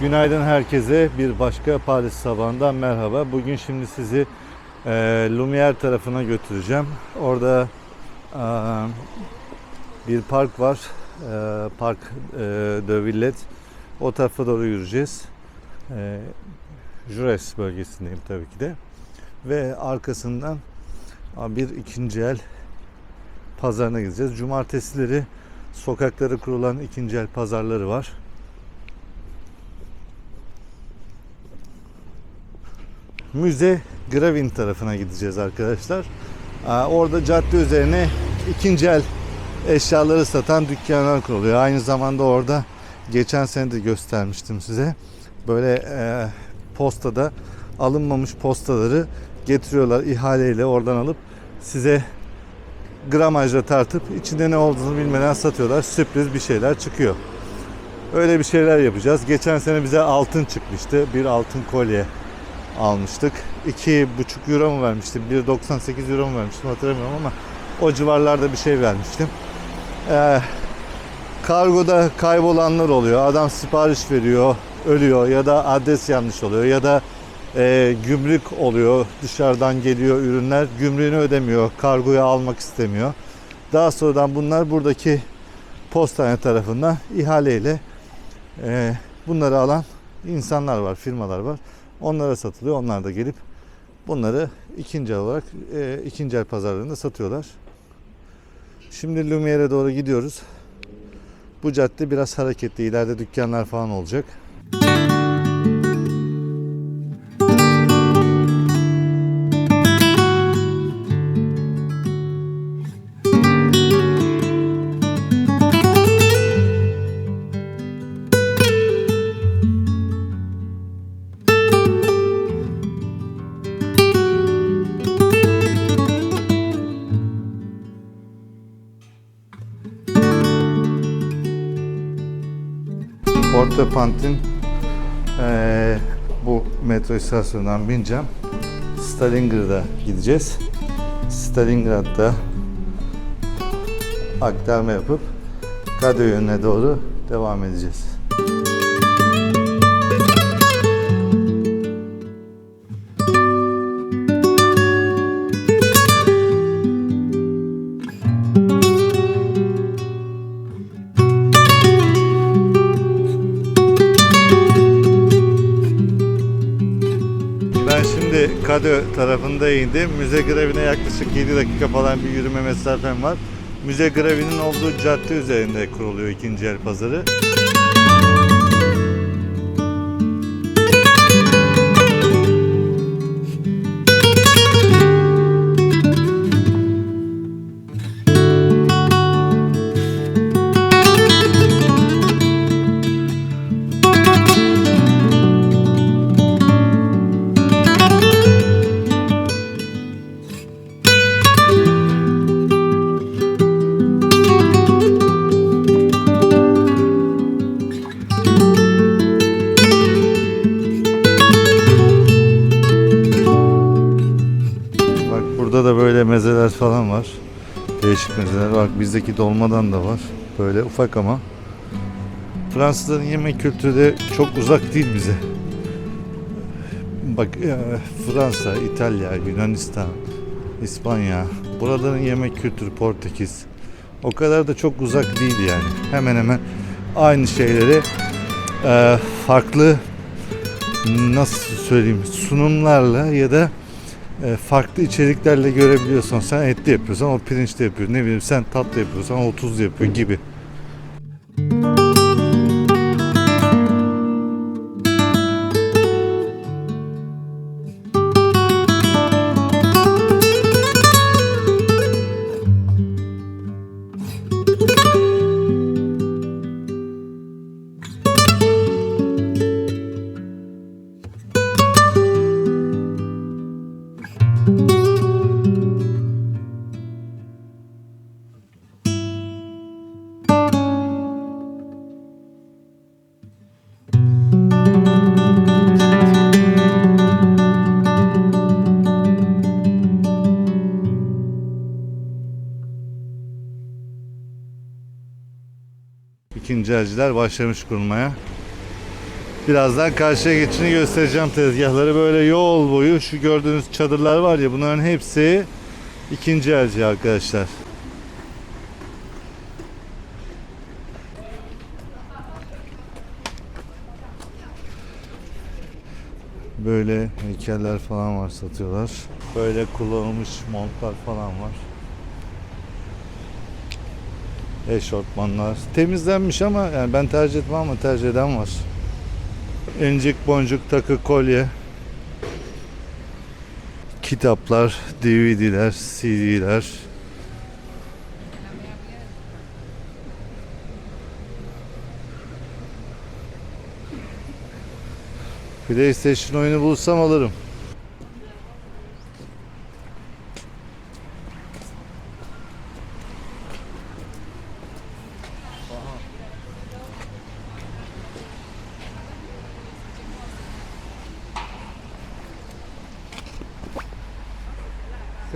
Günaydın herkese. Bir başka Paris sabahından merhaba. Bugün şimdi sizi e, Lumière tarafına götüreceğim. Orada e, bir park var. E, park e, de Villette. O tarafa doğru yürüyeceğiz. E, Jures bölgesindeyim tabii ki de. Ve arkasından bir ikinci el pazarına gideceğiz. Cumartesileri sokaklara kurulan ikinci el pazarları var. Müze Gravin tarafına gideceğiz arkadaşlar. Orada cadde üzerine ikinci el eşyaları satan dükkanlar kuruluyor. Aynı zamanda orada geçen sene de göstermiştim size. Böyle e, postada alınmamış postaları getiriyorlar ihaleyle oradan alıp size gramajla tartıp içinde ne olduğunu bilmeden satıyorlar. Sürpriz bir şeyler çıkıyor. Öyle bir şeyler yapacağız. Geçen sene bize altın çıkmıştı. Bir altın kolye almıştık. 2,5 euro mu vermiştim? 1,98 euro mu vermiştim hatırlamıyorum ama o civarlarda bir şey vermiştim. Ee, kargoda kaybolanlar oluyor. Adam sipariş veriyor, ölüyor ya da adres yanlış oluyor ya da e, gümrük oluyor. Dışarıdan geliyor ürünler. Gümrüğünü ödemiyor. Kargoyu almak istemiyor. Daha sonradan bunlar buradaki postane tarafından ihaleyle e, bunları alan insanlar var, firmalar var. Onlara satılıyor. Onlar da gelip bunları ikinci olarak e, ikinci el pazarlarında satıyorlar. Şimdi Lumiere'e doğru gidiyoruz. Bu cadde biraz hareketli. İleride dükkanlar falan olacak. Porto Pantin eee, bu metro istasyonundan bineceğim. Stalingrad'a gideceğiz. Stalingrad'da aktarma yapıp Kadıköy yönüne doğru devam edeceğiz. Kadı tarafında indim. Müze Gravi'ne yaklaşık 7 dakika falan bir yürüme mesafem var. Müze Gravi'nin olduğu cadde üzerinde kuruluyor ikinci el pazarı. Değişik mezeler. Bak bizdeki dolmadan da var. Böyle ufak ama. Fransızların yemek kültürü de çok uzak değil bize. Bak e, Fransa, İtalya, Yunanistan, İspanya. Buraların yemek kültürü Portekiz. O kadar da çok uzak değil yani. Hemen hemen aynı şeyleri e, farklı nasıl söyleyeyim sunumlarla ya da farklı içeriklerle görebiliyorsun. Sen etli yapıyorsan o pirinçli yapıyor. Ne bileyim sen tatlı yapıyorsan o tuzlu yapıyor gibi. Elciler başlamış kurulmaya. Birazdan karşıya geçini göstereceğim tezgahları. Böyle yol boyu şu gördüğünüz çadırlar var ya bunların hepsi ikinci elci arkadaşlar. Böyle heykeller falan var satıyorlar. Böyle kullanılmış montlar falan var. Eşortmanlar. Temizlenmiş ama yani ben tercih etmem ama tercih eden var. İncik boncuk takı kolye. Kitaplar, DVD'ler, CD'ler. PlayStation oyunu bulsam alırım.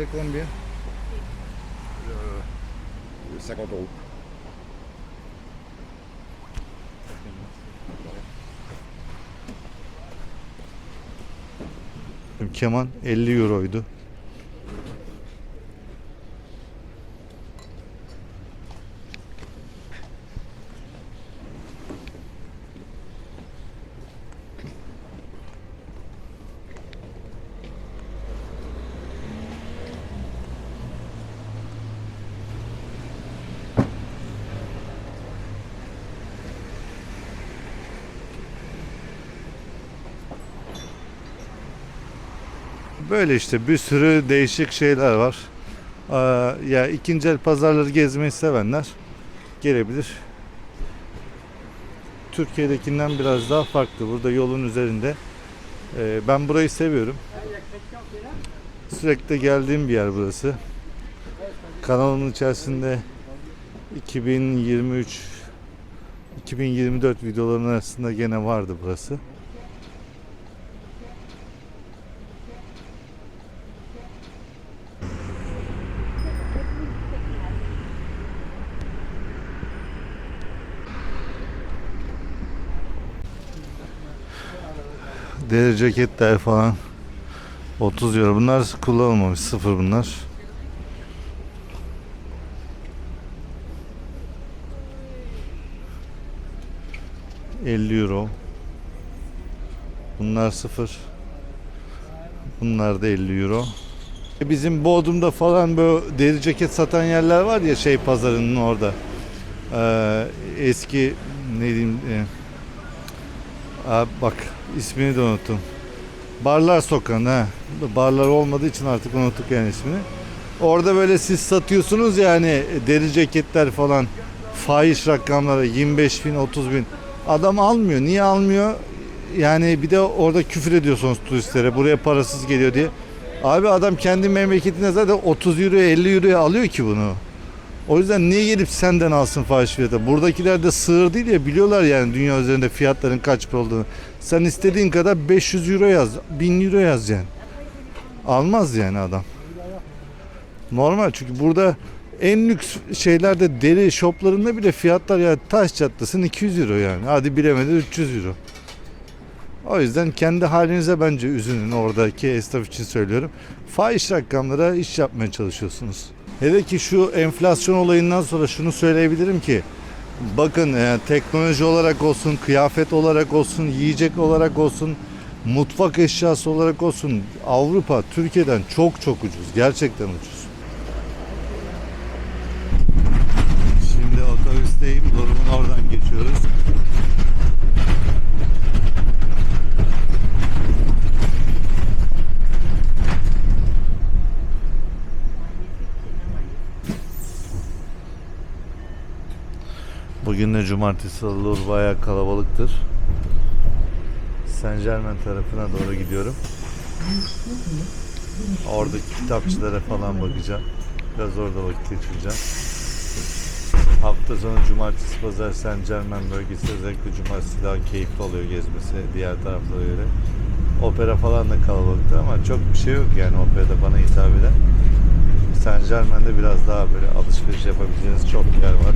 C'est combien 50 euros. Keman 50 euroydu. Böyle işte bir sürü değişik şeyler var. Aa, ya ikinci el pazarları gezmeyi sevenler gelebilir. Türkiye'dekinden biraz daha farklı. Burada yolun üzerinde. Ee, ben burayı seviyorum. Sürekli geldiğim bir yer burası. Kanalımın içerisinde 2023 2024 videoların arasında gene vardı burası. Deri ceketler falan 30 euro. Bunlar kullanılmamış. Sıfır bunlar. ...50 euro. Bunlar sıfır. Bunlar da 50 euro. E, Bizim Bodrum'da falan böyle deri ceket satan yerler var ya şey pazarının orada. Ee, eski ne diyeyim e, Abi bak ismini de unuttum. Barlar Sokağı'nda. ha. Barlar olmadığı için artık unuttuk yani ismini. Orada böyle siz satıyorsunuz yani deri ceketler falan fahiş rakamlara 25 bin 30 bin. Adam almıyor. Niye almıyor? Yani bir de orada küfür ediyorsunuz turistlere buraya parasız geliyor diye. Abi adam kendi memleketinde zaten 30 euro 50 euroya alıyor ki bunu. O yüzden niye gelip senden alsın fahiş fiyata? Buradakiler de sığır değil ya biliyorlar yani dünya üzerinde fiyatların kaç para olduğunu. Sen istediğin kadar 500 euro yaz, 1000 euro yaz yani. Almaz yani adam. Normal çünkü burada en lüks şeylerde deri shoplarında bile fiyatlar ya taş çatlasın 200 euro yani. Hadi bilemedi 300 euro. O yüzden kendi halinize bence üzünün oradaki esnaf için söylüyorum. Fahiş rakamlara iş yapmaya çalışıyorsunuz. Hele ki şu enflasyon olayından sonra şunu söyleyebilirim ki bakın e, teknoloji olarak olsun, kıyafet olarak olsun, yiyecek olarak olsun, mutfak eşyası olarak olsun Avrupa Türkiye'den çok çok ucuz. Gerçekten ucuz. Şimdi otobüsteyim. Durumun oradan geçiyoruz. Bugün de cumartesi olur bayağı kalabalıktır. Saint Germain tarafına doğru gidiyorum. Oradaki kitapçılara falan bakacağım. Biraz orada vakit geçireceğim. Hafta sonu cumartesi pazar Saint Germain bölgesi özellikle cumartesi daha keyifli oluyor gezmesi diğer taraflara göre. Opera falan da kalabalıktı ama çok bir şey yok yani operada bana hitap eden. Saint Germain'de biraz daha böyle alışveriş yapabileceğiniz çok yer var.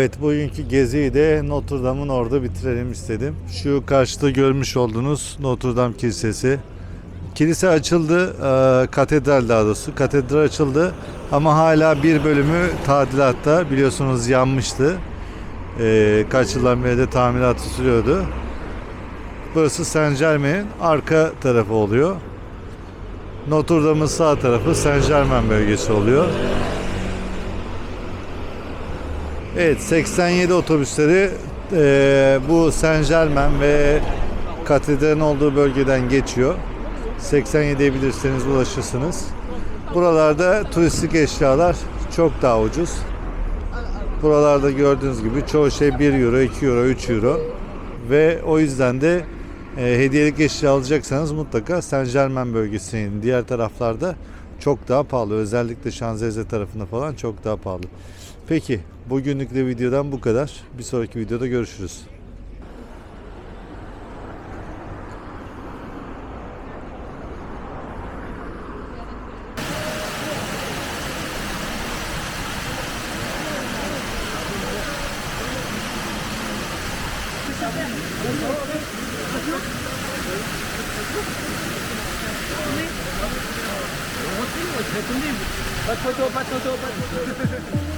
Evet bugünkü geziyi de Notre Dame'ın orada bitirelim istedim. Şu karşıda görmüş olduğunuz Notre Dame Kilisesi. Kilise açıldı, e, katedral daha doğrusu. Katedral açıldı ama hala bir bölümü tadilatta. Biliyorsunuz yanmıştı. E, kaç yıldan beri de tamiratı sürüyordu. Burası Saint Germain'in arka tarafı oluyor. Notre Dame'ın sağ tarafı Saint Germain bölgesi oluyor. Evet 87 otobüsleri eee, bu Saint Germain ve katedralin olduğu bölgeden geçiyor. 87'ye bilirseniz ulaşırsınız. Buralarda turistik eşyalar çok daha ucuz. Buralarda gördüğünüz gibi çoğu şey 1 euro, 2 euro, 3 euro. Ve o yüzden de e, hediyelik eşya alacaksanız mutlaka Saint Germain bölgesinin diğer taraflarda çok daha pahalı. Özellikle Şanzelize tarafında falan çok daha pahalı. Peki bugünlük de videodan bu kadar. Bir sonraki videoda görüşürüz. Pas de photo, pas de photo, pas de photo.